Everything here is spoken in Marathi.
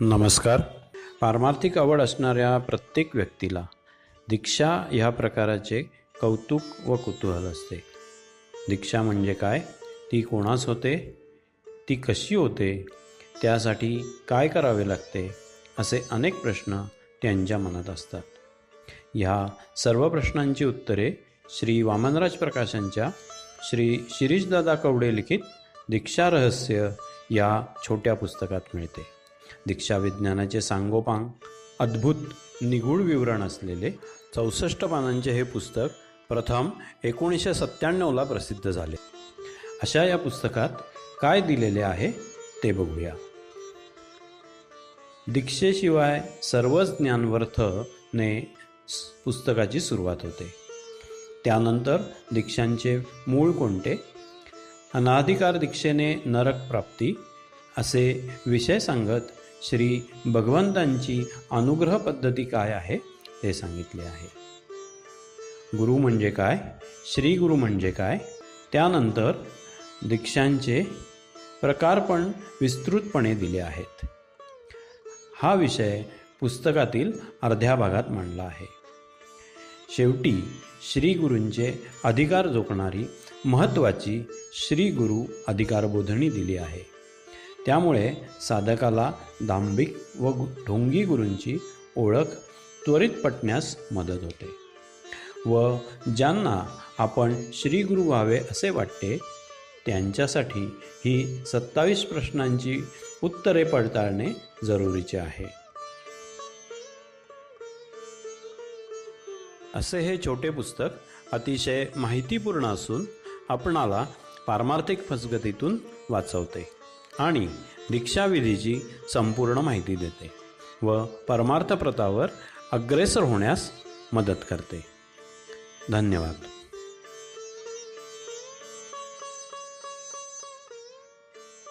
नमस्कार. पारमार्थिक आवड असणाऱ्या प्रत्येक व्यक्तीला दीक्षा ह्या प्रकाराचे कौतुक व कुतूहल असते. दीक्षा म्हणजे काय? ती कोणास होते? ती कशी होते? त्यासाठी काय करावे लागते? असे अनेक प्रश्न त्यांच्या मनात असतात. ह्या सर्व प्रश्नांची उत्तरे श्री वामनराज प्रकाशांच्या श्री शिरीषदादा कवडे लिखित दीक्षा रहस्य या छोट्या पुस्तकात मिळते. दीक्षा विज्ञानाचे सांगोपांग अद्भुत निगूढ विवरण असलेले चौसष्ट पानांचे हे पुस्तक प्रथम एकोणीसशे सत्त्याण्णवला प्रसिद्ध झाले. अशा या पुस्तकात काय दिलेले आहे ते बघूया. दीक्षेशिवाय सर्वच ज्ञानवर्थने पुस्तकाची सुरुवात होते. त्यानंतर दीक्षांचे मूळ कोणते? अनाधिकार दीक्षेने नरक प्राप्ती असे विषय सांगत श्री भगवंतांची अनुग्रह पद्धती काय आहे ते सांगितले आहे. गुरु म्हणजे काय? श्री गुरु म्हणजे काय? त्यानंतर दीक्षांचे प्रकार पण विस्तृतपणे दिले आहेत. हा विषय पुस्तकातील अर्ध्या भागात मांडला आहे. शेवटी श्री गुरूंचे अधिकार जोखणारी महत्त्वाची श्री गुरु अधिकारबोधणी दिली आहे. त्यामुळे साधकाला दांभिक व ढोंगी गुरूंची ओळख त्वरित पटण्यास मदत होते. व ज्यांना आपण श्री गुरु व्हावे असे वाटते त्यांच्यासाठी ही सत्तावीस प्रश्नांची उत्तरे पडताळणे जरुरीचे आहे. असे हे छोटे पुस्तक अतिशय माहितीपूर्ण असून आपणाला पारमार्थिक फसगतीतून वाचवते. आणि दीक्षाविधीची संपूर्ण माहिती देते व परमार्थप्रतावर अग्रेसर होण्यास मदत करते. धन्यवाद.